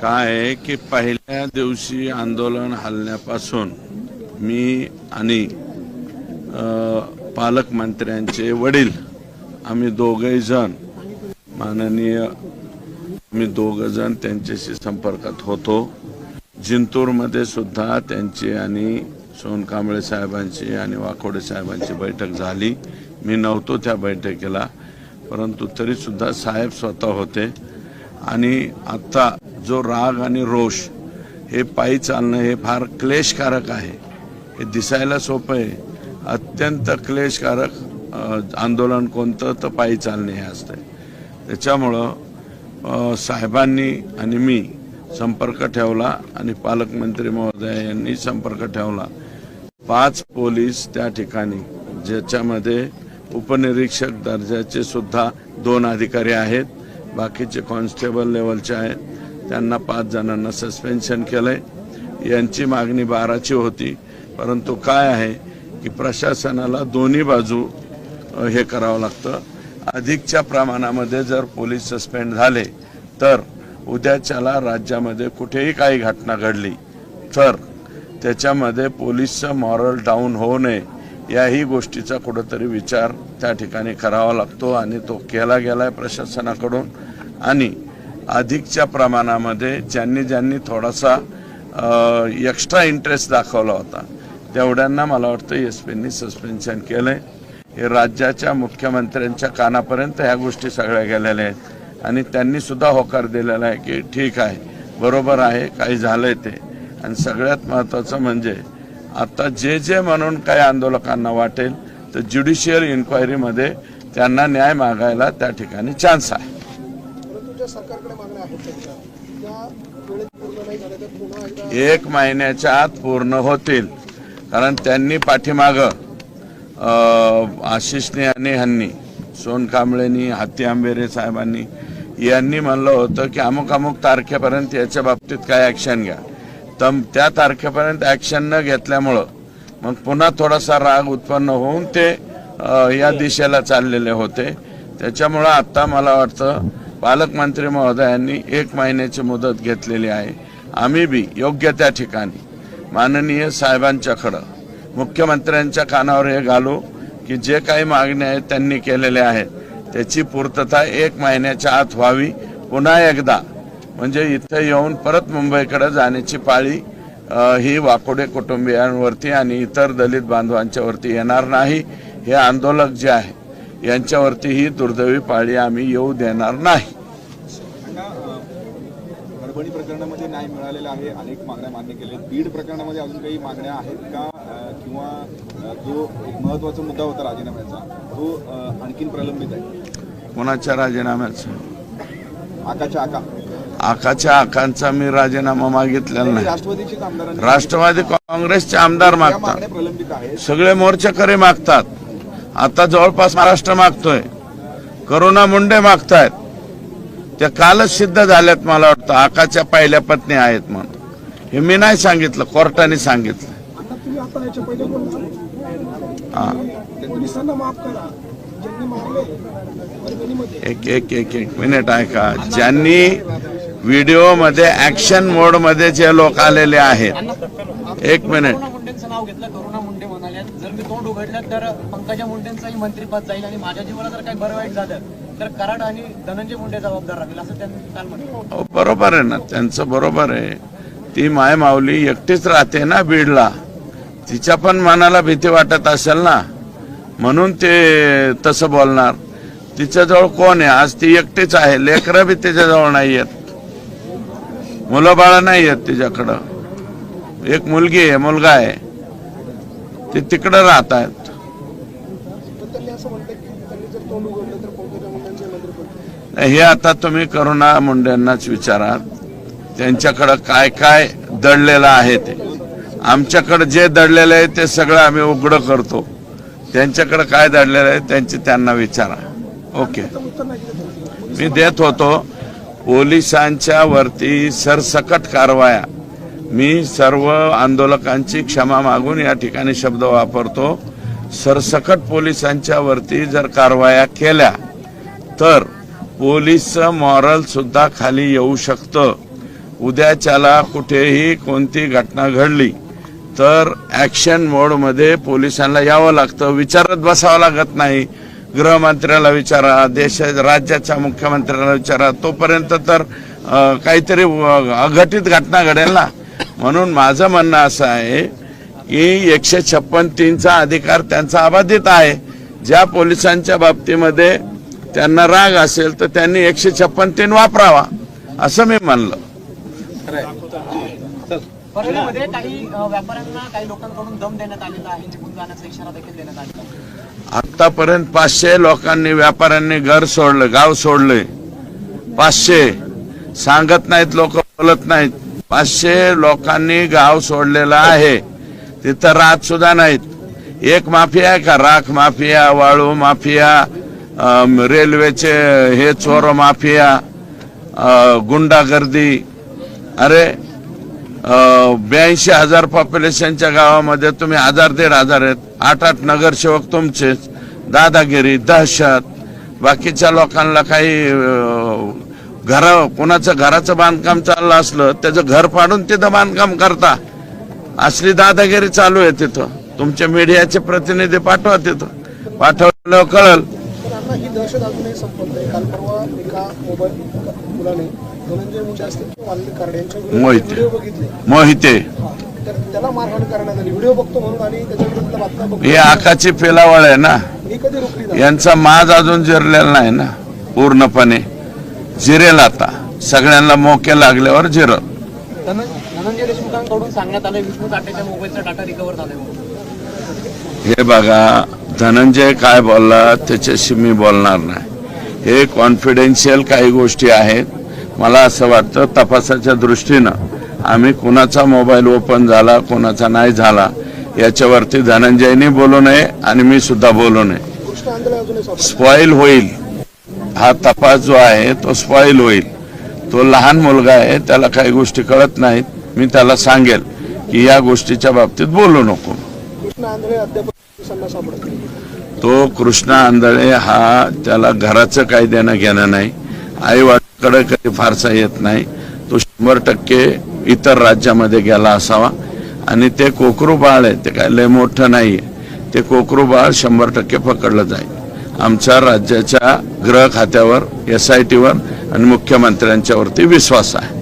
काय आहे की पहिल्या दिवशी आंदोलन हलण्यापासून मी आणि पालकमंत्र्यांचे वडील आम्ही दोघही जण माननीय मी दोघं जण त्यांच्याशी संपर्कात होतो. जिंतूरमध्ये सुद्धा त्यांची आणि सोनकांबळे साहेबांची आणि वाकोडे साहेबांची बैठक झाली. मी नव्हतो त्या बैठकीला परंतु तरीसुद्धा साहेब स्वतः होते. आणि आत्ता जो राग आणि रोष हे पायी चालणं हे फार क्लेशकारक आहे. हे दिसायला सोपं आहे. अत्यंत क्लेशकारक आंदोलन कोणतं तर पायी चालणे हे असतंय. त्याच्यामुळं साहेबांनी आणि मी संपर्क ठेवला आणि पालकमंत्री महोदय यांनी संपर्क ठेवला. पाच पोलीस त्या ठिकाणी ज्याच्यामध्ये उपनिरीक्षक दर्जाचे सुद्धा दोन अधिकारी आहेत बाकीचे कॉन्स्टेबल लेवलचे आहेत. त्यांना पाच जणांना सस्पेन्शन केलंय. यांची मागणी बाराची होती. परंतु काय आहे की प्रशासनाला दोन्ही बाजू हे करावं लागतं. अधिकच्या प्रमाणामध्ये जर पोलीस सस्पेंड झाले तर उद्याच्याला राज्यामध्ये कुठेही काही घटना घडली तर त्याच्यामध्ये पोलीसचं मॉरल डाऊन होऊ नये याही गोष्टीचा कुठंतरी विचार त्या ठिकाणी करावा लागतो आणि तो केला गेला आहे प्रशासनाकडून. आणि अधिकच्या प्रमाणामध्ये ज्यांनी ज्यांनी थोडासा एक्स्ट्रा इंटरेस्ट दाखवला होता तेवढ्यांना मला वाटतं एस पींनी सस्पेन्शन केलंय. हे राज्याच्या मुख्यमंत्र्यांच्या कानापर्यंत ह्या गोष्टी सगळ्या गेलेल्या आहेत. आणि त्यांनी सुद्धा होकार दिलेला आहे की ठीक आहे बरोबर आहे काही झालंय ते. आणि सगळ्यात महत्त्वाचं म्हणजे आता जे जे म्हणून काही आंदोलकांना वाटेल तर ज्युडिशियल इन्क्वायरीमध्ये त्यांना न्याय मागायला त्या ठिकाणी चान्स आहे. सरकारकडे मागण्या आहेत त्या एक महिन्याच्या आत पूर्ण होतील. कारण त्यांनी पाठीमाग आशिषने आणि ह्यांनी सोन कांबळेनी हाती आंबेरे साहेबांनी यांनी म्हणलं होतं की अमुक अमुक तारखेपर्यंत याच्या बाबतीत काय ॲक्शन घ्या. तर त्या तारखेपर्यंत ॲक्शन न घेतल्यामुळं मग पुन्हा थोडासा राग उत्पन्न होऊन ते या दिशेला चाललेले होते. त्याच्यामुळं आता मला वाटतं पालकमंत्री महोदयांनी एक महिन्याची मुदत घेतलेली आहे. आम्ही बी योग्य त्या ठिकाणी. माननीय साहेबांच्याकडं. मुख्यमंत्र्यांच्या कानावर हे घालू की जे काही मागण्या आहेत त्यांनी केलेल्या आहेत. त्याची पूर्तता एक महिन्याच्या आत व्हावी. पुन्हा एकदा म्हणजे इथं येऊन परत मुंबईकडे जाण्याची पाळी ही वाकोडे कुटुंबियांवरती आणि इतर दलित बांधवांच्यावरती येणार नाही. हे आंदोलक जे आहे यांच्यावरती ही दुर्दैवी पाळी आम्ही येऊ देणार नाही. परभणी प्रकरणामध्ये न्याय मिळालेला आहे. अनेक मागण्या मान्य केल्या. बीड प्रकरणामध्ये अजून काही मागण्या आहेत का? किंवा जो एक महत्त्वाचा मुद्दा होता राजीनाम्याचा तो आणखीन प्रलंबित आहे? कोणाच्या राजीनाम्याचं? आकाच्या आका. आकाच्या आकांचा मी राजीनामा मागितलेला नाही. राष्ट्रवादी काँग्रेसचे आमदार मागतात. सगळे मोर्चेकरी मागतात. आता जवळपास महाराष्ट्र मागतोय. करुणा मुंडे मागतायत. त्या कालच सिद्ध झाल्यात मला वाटतं. आकाच्या पहिल्या पत्नी आहेत म्हणून. हे मी नाही सांगितलं कोर्टाने सांगितलं. हा. एक एक एक एक मिनिट ऐका. ज्यांनी व्हिडिओमध्ये ऍक्शन मोडमध्ये जे लोक आलेले आहेत. एक मिनिट. मी तोंड उघडलं तर पंकजा मुंडेंचंही मंत्रीपद जाईल आणि माझ्या जीवाला जर काही बरं वाईट झालं तर कराड आणि धनंजय मुंडे जबाबदार राहतील असं त्यांनी काल म्हटलं. बरोबर आहे ना त्यांचं बरोबर आहे. ती माय माऊली एकटीच राहते ना बीडला. तिच्या पण मनाला भीती वाटत असेल ना. म्हणून ते तसं बोलणार. तिच्याजवळ कोण आहे? आज ती एकटीच आहे. लेकरं बी तिच्याजवळ नाही आहेत. मुलं बाळ नाही आहेत तिच्याकडं. एक मुलगी आहे मुलगा आहे. ते तिकडं राहत आहेत हे आता तुम्ही करुणा मुंडेंनाच विचारा. त्यांच्याकडं काय काय दडलेलं आहे ते. आमच्याकडं जे दडलेलं आहे ते सगळं आम्ही उघडं करतो. त्यांच्याकडं काय दडलेलं आहे त्यांची त्यांना विचारा. ओके. मी देत होतो पोलिसांच्या वरती सरसकट कारवाया. मी सर्व आंदोलकांची क्षमा मागून या ठिकाणी शब्द वापरतो. सरसकट पोलिसांच्या वरती जर कारवाया केल्या तर पोलीसचं मॉरल सुद्धा खाली येऊ शकतं. उद्याच्याला कुठेही कोणती घटना घडली तर ऍक्शन मोडमध्ये पोलिसांना यावं लागतं. विचारत बसावं लागत नाही. गृहमंत्र्याला विचारा देश राज्याच्या मुख्यमंत्र्याला विचारा. तोपर्यंत तर काहीतरी अघटित घटना घडेल ना. म्हणून माझं म्हणणं असं आहे की एकशे छप्पन तीनचा अधिकार त्यांचा अबाधित आहे. ज्या पोलिसांच्या बाबतीमध्ये त्यांना राग असेल तर त्यांनी एकशे छप्पन तीन वापरावा असं मी म्हणलं. परळीमध्ये काही अ, व्यापाऱ्यांना काही लोकांकडून दम देण्यात आलेला आहे निघून जाण्याचा इशारा देखील देण्यात आलेला आहे. आतापर्यंत पाचशे लोकांनी व्यापाऱ्यांनी घर सोडलं गाव सोडले पाचशे. सांगत नाहीत लोक बोलत नाहीत. पाचशे लोकांनी गाव सोडलेलं आहे. तिथं राहत सुद्धा नाहीत. एक माफिया आहे का? राख माफिया वाळू माफिया रेल्वेचे हे चोर माफिया गुंडागर्दी. अरे ब्याऐंशी हजार पॉप्युलेशनच्या गावामध्ये तुम्ही हजार दीड हजार आहेत. आठ आठ नगरसेवक तुमचेच. दादागिरी दहशत. बाकीच्या लोकांना काही घर कोणाचं घराचं बांधकाम चाललं असलं त्याचं घर पाडून तिथं बांधकाम करता. असली दादागिरी चालू आहे तिथं. तुमच्या मीडियाचे प्रतिनिधी पाठवा तिथं. पाठवलं कळल. मोहिते. मोहिते. हा. आकाची पेलावळ आहे ना. ही यांचा माज अजून जिरलेला नाही ना पूर्णपणे. जिरेल आता. सगळ्यांना मोके लागल्यावर जिरल धन- धनंजय देशमुखांकडून सांगण्यात आलं विष्णू ताटेच्या मोबाईलचा डाटा रिकव्हर झालाय म्हणून. हे बघा धनंजय काय बोलला त्याच्याशी मी बोलणार नाही. हे कॉन्फिडेन्शियल काही गोष्टी आहेत. मला असं वाटतं तपासाच्या दृष्टीनं आम्ही कुणाचा मोबाईल ओपन झाला कोणाचा नाही झाला याच्यावरती धनंजयनी बोलू नये आणि मी सुद्धा बोलू नये. स्पॉईल होईल. हा तपास जो आहे तो स्पॉईल होईल. तो लहान मुलगा आहे त्याला काही गोष्टी कळत नाहीत. मी त्याला सांगेल की या गोष्टीच्या बाबतीत बोलू नको. तो कृष्णा आंधळे हा त्याला घराचं काही देणं घेणं नाही. आई वडिलांकडे कधी फारसा येत नाही. तो शंभर टक्के इतर राज्यामध्ये गेला असावा. आणि ते कोकरू बाळ आहे ते काय लय मोठं नाहीये. ते कोकरू बाळ शंभर टक्के पकडलं जाईल. आमच्या राज्याच्या गृह खात्यावर एस आय टीवर आणि मुख्यमंत्र्यांच्यावरती विश्वास आहे.